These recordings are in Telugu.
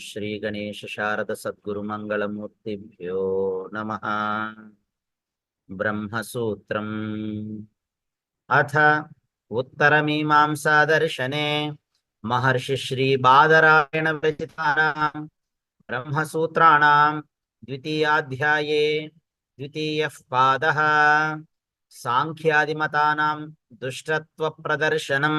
श्रीगणेशशारदसद्गुरुमङ्गलमूर्तिभ्यो नमः ब्रह्मसूत्रम् अथ उत्तरमीमांसादर्शने महर्षिश्रीबादरायणविरचितानां ब्रह्मसूत्राणां द्वितीयाध्याये द्वितीयः पादः సాంఖ్యాదిమతానాం దుష్టత్వ ప్రదర్శనం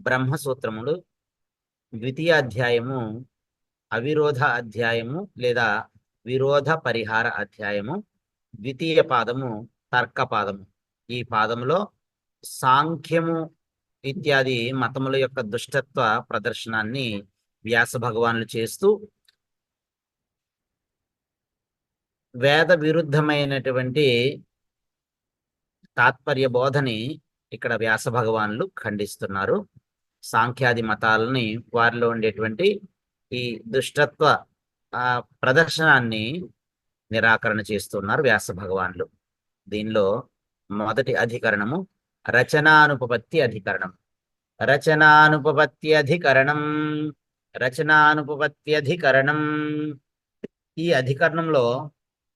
బ్రహ్మసూత్రములు ద్వితీయ అధ్యాయము అవిరోధ అధ్యాయము లేదా విరోధ పరిహార అధ్యాయము ద్వితీయ పాదము తర్క పాదము. ఈ పాదములో సాంఖ్యము ఇత్యాది మతముల యొక్క దుష్టత్వ ప్రదర్శనాన్ని వ్యాస భగవానులు చేస్తూ వేద విరుద్ధమైనటువంటి తాత్పర్య బోధని ఇక్కడ వ్యాస భగవానులు ఖండిస్తున్నారు. సాంఖ్యాది మతాలని వారిలో ఉండేటువంటి ఈ దుష్టత్వ ఆ ప్రదర్శనాన్ని నిరాకరణ చేస్తున్నారు వ్యాస భగవానులు. దీనిలో మొదటి అధికరణము రచనానుపపత్తి అధికరణం. రచనానుపపత్తి అధికరణం రచనానుపపత్తి అధికరణం. ఈ అధికరణంలో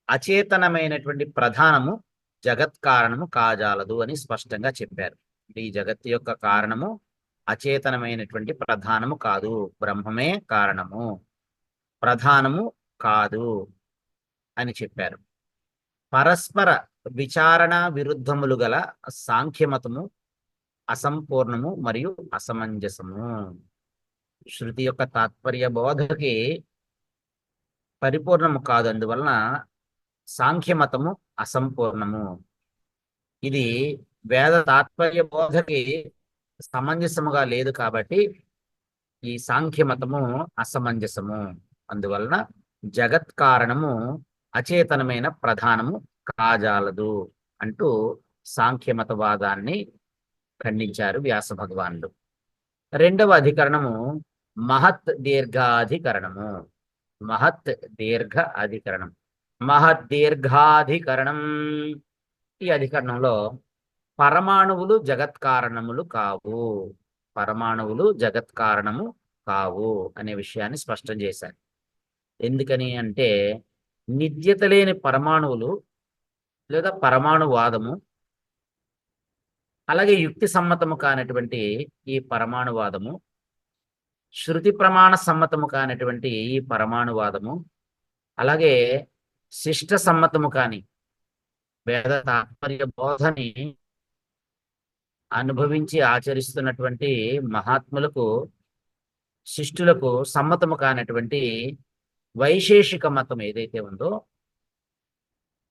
అచేతనమైనటువంటి ప్రధానము జగత్ కారణము కాజాలదు అని స్పష్టంగా చెప్పారు. ఈ జగత్తు యొక్క కారణము అచేతనమైనటువంటి ప్రధానము కాదు. బ్రహ్మమే కారణము. ప్రధానము కాదు అని చెప్పారు. పరస్పర విచారణ విరుద్ధములు గల సాంఖ్యమతము అసంపూర్ణము మరియు అసమంజసము. శృతి యొక్క తాత్పర్య బోధకి పరిపూర్ణము కాదు. అందువలన సాంఖ్యమతము అసంపూర్ణము. ఇది వేద తాత్పర్య బోధకి సమంజసముగా లేదు కాబట్టి ఈ సాంఖ్యమతము అసమంజసము. అందువలన జగత్ కారణము అచేతనమైన ప్రధానము కాజాలదు అంటూ సాంఖ్యమతవాదాన్ని ఖండించారు వ్యాస భగవానుడు. రెండవ అధికరణము మహత్ దీర్ఘాధికరణము. మహత్ దీర్ఘ అధికరణం. మహద్దీర్ఘాధికరణం ఈ అధికరణంలో పరమాణువులు జగత్ కారణములు కావు. పరమాణువులు జగత్ కారణము కావు అనే విషయాన్ని స్పష్టం చేశారు. ఎందుకని అంటే నిత్యత లేని పరమాణువులు లేదా పరమాణువాదము అలాగే యుక్తి సమ్మతము కానటువంటి ఈ పరమాణువాదము శృతి ప్రమాణ సమ్మతము కానటువంటి ఈ పరమాణువాదము అలాగే శిష్ట సమ్మతము కాని వేద తాత్పర్య బోధని అనుభవించి ఆచరిస్తున్నటువంటి మహాత్ములకు శిష్టులకు సమ్మతము కానటువంటి వైశేషిక మతం ఏదైతే ఉందో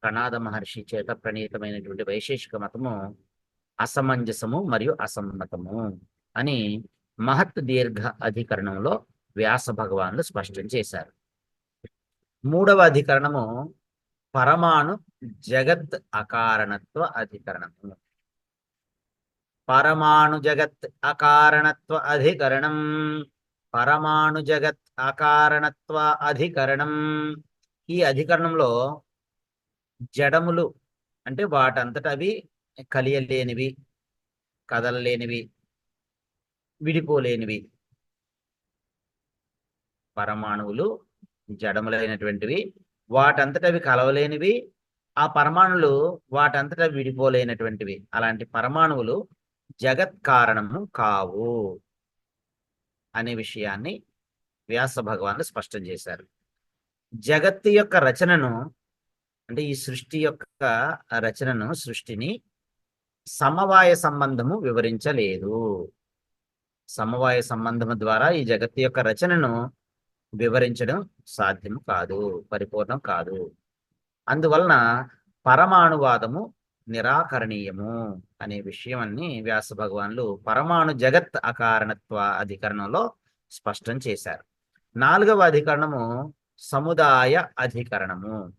ప్రణాద మహర్షి చేత ప్రణీతమైనటువంటి వైశేషిక మతము అసమంజసము మరియు అసమ్మతము అని మహత్ దీర్ఘ అధికరణంలో వ్యాస భగవానులు స్పష్టం చేశారు. మూడవ అధికరణము పరమాణు జగత్ అకారణత్వ అధికరణము. పరమాణు జగత్ అకారణత్వ అధికరణం. పరమాణు జగత్ అకారణత్వ అధికరణం. ఈ అధికరణంలో జడములు అంటే వాటంతట అవి కలియలేనివి కదలలేనివి విడిపోలేనివి. పరమాణువులు జడములైనటువంటివి వాటంతట అవి కలవలేనివి ఆ పరమాణులు వాటంతట విడిపోలేనటువంటివి. అలాంటి పరమాణువులు జగత్ కారణము కావు అనే విషయాన్ని వ్యాస భగవానులు స్పష్టం చేశారు. జగత్తు యొక్క రచనను అంటే ఈ సృష్టి యొక్క రచనను సృష్టిని సమవాయ సంబంధము వివరించలేదు. సమవాయ సంబంధము ద్వారా ఈ జగత్తు యొక్క రచనను వివరించడం సాధ్యం కాదు పరిపూర్ణం కాదు. అందువలన పరమాణువాదము నిరాకరణీయము అనే విషయాన్ని వ్యాస భగవాన్లు పరమాణు జగత్ అకారణత్వ అధికరణంలో స్పష్టం చేశారు. నాలుగవ అధికరణము సముదాయ అధికరణము.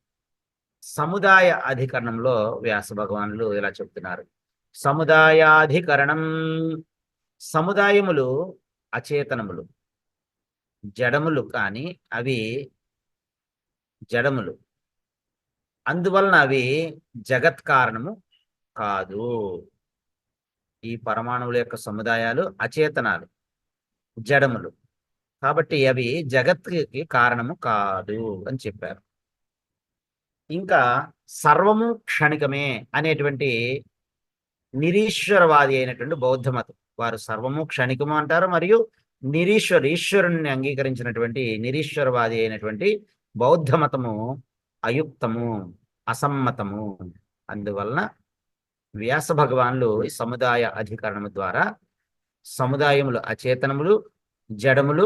సముదాయ అధికరణంలో వ్యాస భగవానులు ఇలా చెప్తున్నారు. సముదాయాధికరణం సముదాయములు అచేతనములు. జడములు కానీ అవి జడములు. అందువలన అవి జగత్ కారణము కాదు. ఈ పరమాణువుల యొక్క సముదాయాలు అచేతనాలు జడములు. కాబట్టి అవి జగత్కి కారణము కాదు అని చెప్పారు. ఇంకా సర్వము క్షణికమే అనేటువంటి నిరీశ్వరవాది అయినటువంటి బౌద్ధ మతం. వారు సర్వము క్షణికము అంటారు మరియు నిరీశ్వర ఈశ్వరుణ్ణి అంగీకరించినటువంటి నిరీశ్వరవాది అయినటువంటి బౌద్ధ మతము అయుక్తము అసమ్మతము. అందువలన వ్యాస భగవాన్లు ఈ సముదాయ అధికరణము ద్వారా సముదాయములు అచేతనములు జడములు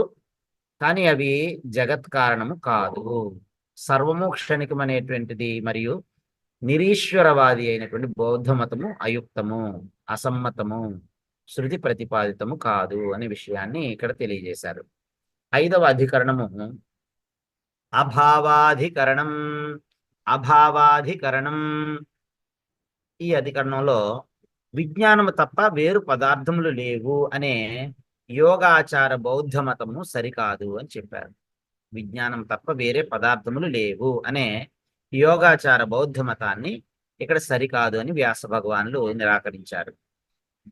కానీ అవి జగత్ కారణము కాదు. సర్వము క్షణికమనేటువంటిది మరియు నిరీశ్వరవాది అయినటువంటి బౌద్ధ మతము అయుక్తము అసమ్మతము శృతి ప్రతిపాదితము కాదు అనే విషయాన్ని ఇక్కడ తెలియజేశారు. ఐదవ అధికరణము అభావాధికరణం. అభావాధికరణం. ఈ అధికరణంలో విజ్ఞానము తప్ప వేరు పదార్థములు లేవు అనే యోగాచార బౌద్ధ మతము సరికాదు అని చెప్పారు. విజ్ఞానం తప్ప వేరే పదార్థములు లేవు అనే యోగాచార బౌద్ధ మతాన్ని ఇక్కడ సరికాదు అని వ్యాస భగవానులు నిరాకరించారు.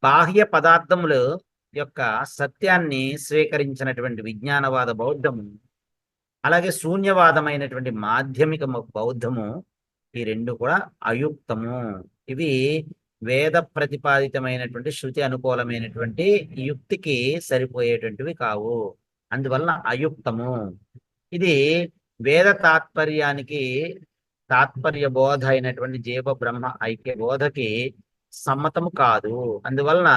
బాహ్య పదార్థములు యొక్క సత్యాన్ని స్వీకరించినటువంటి విజ్ఞానవాద బౌద్ధము అలాగే శూన్యవాదమైనటువంటి మాధ్యమిక బౌద్ధము ఈ రెండు కూడా అయుక్తము. ఇవి వేద ప్రతిపాదితమైనటువంటి శృతి అనుకూలమైనటువంటి యుక్తికి సరిపోయేటువంటివి కావు. అందువలన అయుక్తము. ఇది వేద తాత్పర్యానికి తాత్పర్య బోధ అయినటువంటి జీవ బ్రహ్మ ఐక్య బోధకి సమ్మతము కాదు. అందువలన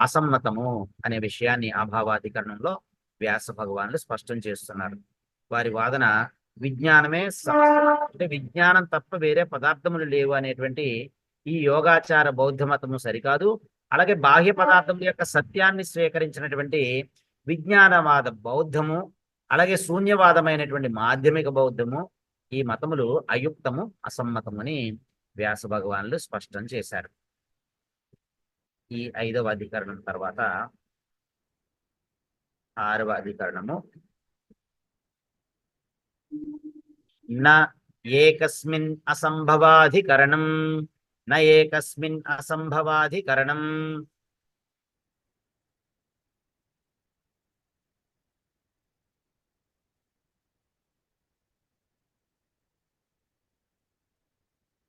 అసమ్మతము అనే విషయాన్ని అభావాధికరణంలో వ్యాస భగవానులు స్పష్టం చేస్తున్నారు. వారి వాదన విజ్ఞానమే అంటే విజ్ఞానం తప్ప వేరే పదార్థములు లేవు అనేటువంటి ఈ యోగాచార బౌద్ధ మతము సరికాదు. అలాగే బాహ్య పదార్థముల యొక్క సత్యాన్ని స్వీకరించినటువంటి విజ్ఞానవాద బౌద్ధము అలాగే శూన్యవాదమైనటువంటి మాధ్యమిక బౌద్ధము ఈ మతములు అయుక్తము అసమ్మతముని వ్యాస భగవానులు స్పష్టం చేశారు. ఈ ఐదవ అధికరణం తర్వాత ఆరవ అధికరణము న ఏకస్మిన్ అసంభవాధికరణం న ఏకస్మిన్ అసంభవాధికరణం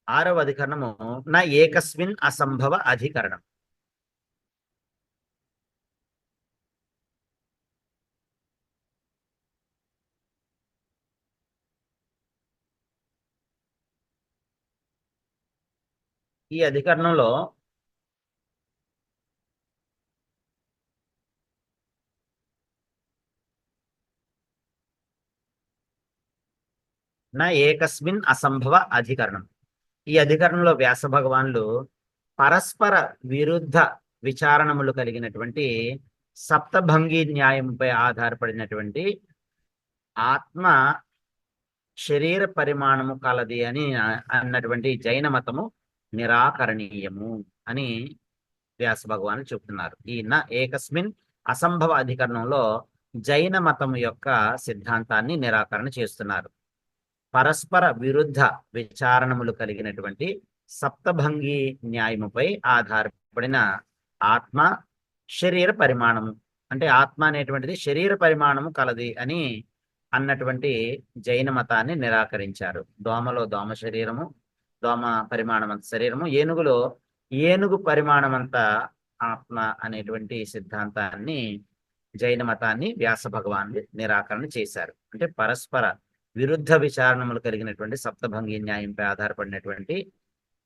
ఆరవ అధికరణము నా ఏకస్మిన్ అసంభవ అధికరణం ఈ అధికరణంలో నా ఏకస్మిన్ అసంభవ అధికరణం. ఈ అధికరణంలో వ్యాస భగవాన్లు పరస్పర విరుద్ధ విచారణములు కలిగినటువంటి సప్తభంగి న్యాయంపై ఆధారపడినటువంటి ఆత్మ శరీర పరిమాణము కలది అని అన్నటువంటి జైన మతము నిరాకరణీయము అని వ్యాస భగవాన్ చెప్తున్నారు ఈ ఏకస్మిన్ అసంభవ అధికరణంలో జైన మతం యొక్క సిద్ధాంతాన్ని నిరాకరణ చేస్తున్నారు. పరస్పర విరుద్ధ విచారణములు కలిగినటువంటి సప్తభంగి న్యాయముపై ఆధారపడిన ఆత్మ శరీర పరిమాణము అంటే ఆత్మ అనేటువంటిది శరీర పరిమాణము కలది అని అన్నటువంటి జైన మతాన్ని నిరాకరించారు. దోమలో దోమ శరీరము దోమ పరిమాణం అంత శరీరము ఏనుగులో ఏనుగు పరిమాణం అంత ఆత్మ అనేటువంటి సిద్ధాంతాన్ని జైన మతాన్ని వ్యాస భగవాన్ నిరాకరణ చేశారు. అంటే పరస్పర విరుద్ధ విచారణములు కలిగినటువంటి సప్తభంగి న్యాయంపై ఆధారపడినటువంటి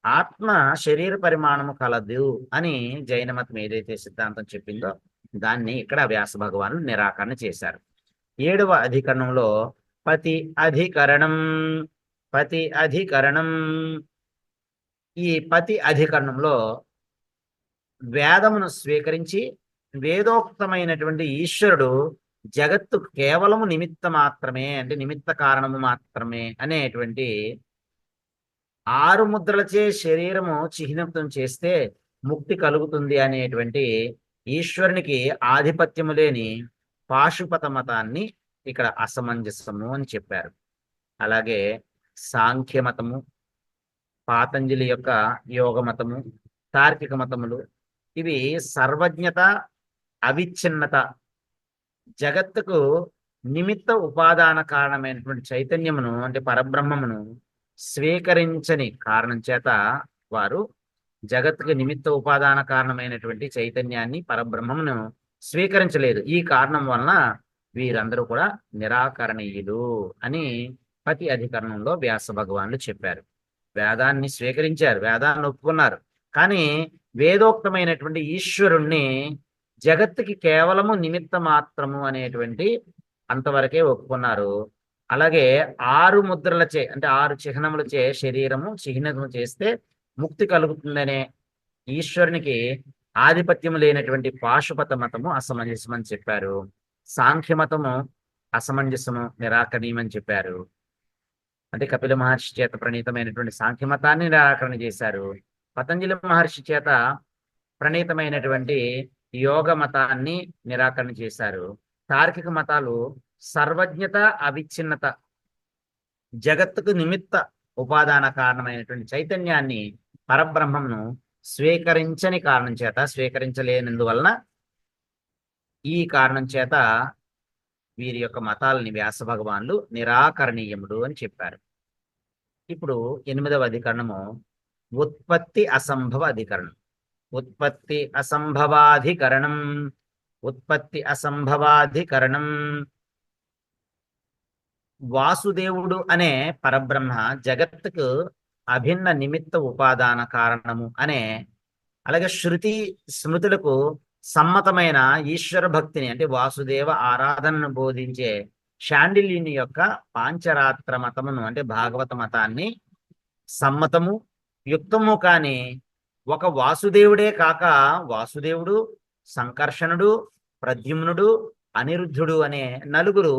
ఆత్మ శరీర పరిమాణము కలదు అని జైన మతం ఏదైతే సిద్ధాంతం చెప్పిందో దాన్ని ఇక్కడ వ్యాస భగవాను నిరాకరణ చేశారు. ఏడవ అధికరణంలో పతి అధికరణం పతి అధికరణం. ఈ పతి అధికరణంలో వేదమును స్వీకరించి వేదోక్తమైనటువంటి ఈశ్వరుడు జగత్తు కేవలము నిమిత్త మాత్రమే అంటే నిమిత్త కారణము మాత్రమే అనేటువంటి ఆరు ముద్రలచే శరీరము చిహ్నితం చేస్తే ముక్తి కలుగుతుంది అనేటువంటి ఈశ్వరునికి ఆధిపత్యము లేని పాశుపత మతాన్ని ఇక్కడ అసమంజసము అని చెప్పారు. అలాగే సాంఖ్య మతము పాతంజలి యొక్క యోగ మతము తార్కిక మతములు. ఇవి సర్వజ్ఞత అవిచ్ఛిన్నత. జగత్తుకు నిమిత్త ఉపాదాన కారణమైనటువంటి చైతన్యమును అంటే పరబ్రహ్మమును స్వీకరించని కారణం చేత వారు జగత్తుకు నిమిత్త ఉపాదాన కారణమైనటువంటి చైతన్యాన్ని పరబ్రహ్మమును స్వీకరించలేదు. ఈ కారణం వలన వీరందరూ కూడా నిరాకరణీయులు అని ప్రతి అధికరణంలో వ్యాస భగవానులు చెప్పారు. వేదాన్ని స్వీకరించారు వేదాన్ని ఒప్పుకున్నారు. కానీ వేదోక్తమైనటువంటి ఈశ్వరుణ్ణి జగత్తుకి కేవలము నిమిత్త మాత్రము అనేటువంటి అంతవరకే ఒప్పుకున్నారు. అలాగే ఆరు ముద్రలచే అంటే ఆరు చిహ్నములచే శరీరము చిహ్నము చేస్తే ముక్తి కలుగుతుందనే ఈశ్వరునికి ఆధిపత్యం లేనటువంటి పాశుపత మతము అసమంజసం అని చెప్పారు. సాంఖ్య మతము అసమంజసము నిరాకరణీయమని చెప్పారు. అంటే కపిల మహర్షి చేత ప్రణీతమైనటువంటి సాంఖ్యమతాన్ని నిరాకరణ చేశారు. పతంజలి మహర్షి చేత ప్రణీతమైనటువంటి యోగ మతాన్ని నిరాకరణ చేశారు. తార్కిక మతాలు సర్వజ్ఞత అవిచ్ఛిన్నత జగత్తుకు నిమిత్త ఉపాదాన కారణమైనటువంటి చైతన్యాన్ని పరబ్రహ్మంను స్వీకరించని కారణం చేత స్వీకరించలేనందువలన ఈ కారణం చేత వీరి యొక్క మతాలని వ్యాస భగవాన్లు నిరాకరణీయముడు అని చెప్పారు. ఇప్పుడు ఎనిమిదవ అధికరణము ఉత్పత్తి అసంభవ అధికరణం. ఉత్పత్తి అసంభవాధికరణం. ఉత్పత్తి అసంభవాధికరణం. వాసుదేవుడు అనే పరబ్రహ్మ జగత్తుకు అభిన్న నిమిత్త ఉపాదాన కారణము అనే అలాగే శృతి స్మృతులకు సమ్మతమైన ఈశ్వర భక్తిని అంటే వాసుదేవ ఆరాధనను బోధించే షాండిల్యుని యొక్క పాంచరాత్ర మతమును అంటే భాగవత మతాన్ని సమ్మతము యుక్తము కాని ఒక వాసుదేవుడే కాక వాసుదేవుడు సంకర్షణుడు ప్రద్యుమ్నుడు అనిరుద్ధుడు అనే నలుగురు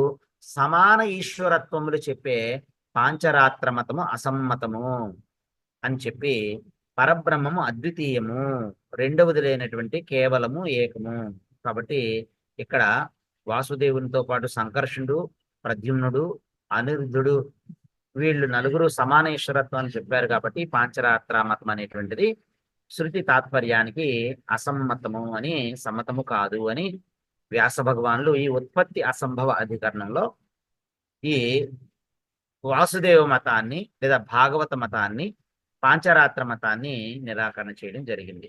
సమాన ఈశ్వరత్వములు చెప్పే పాంచరాత్ర మతము అసమ్మతము అని చెప్పి పరబ్రహ్మము అద్వితీయము రెండవది లేనటువంటి కేవలము ఏకము. కాబట్టి ఇక్కడ వాసుదేవునితో పాటు సంకర్షణుడు ప్రద్యుమ్నుడు అనిరుద్ధుడు వీళ్ళు నలుగురు సమానేశ్వరత్వం అని చెప్పారు కాబట్టి పాంచరాత్ర మతం అనేటువంటిది. శృతి తాత్పర్యానికి అసమ్మతము అని సమ్మతము కాదు అని వ్యాస భగవానులు ఈ ఉత్పత్తి అసంభవ అధికరణంలో ఈ వాసుదేవ మతాన్ని లేదా భాగవత మతాన్ని పాంచరాత్ర మతాన్ని నిరాకరణ చేయడం జరిగింది.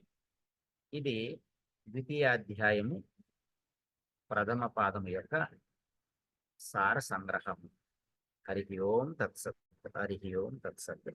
ఇది ద్వితీయాధ్యాయము ప్రథమ పాదము యొక్క సార సంగ్రహం హరి ఓం తత్సత్ హరి ఓం తత్సత్.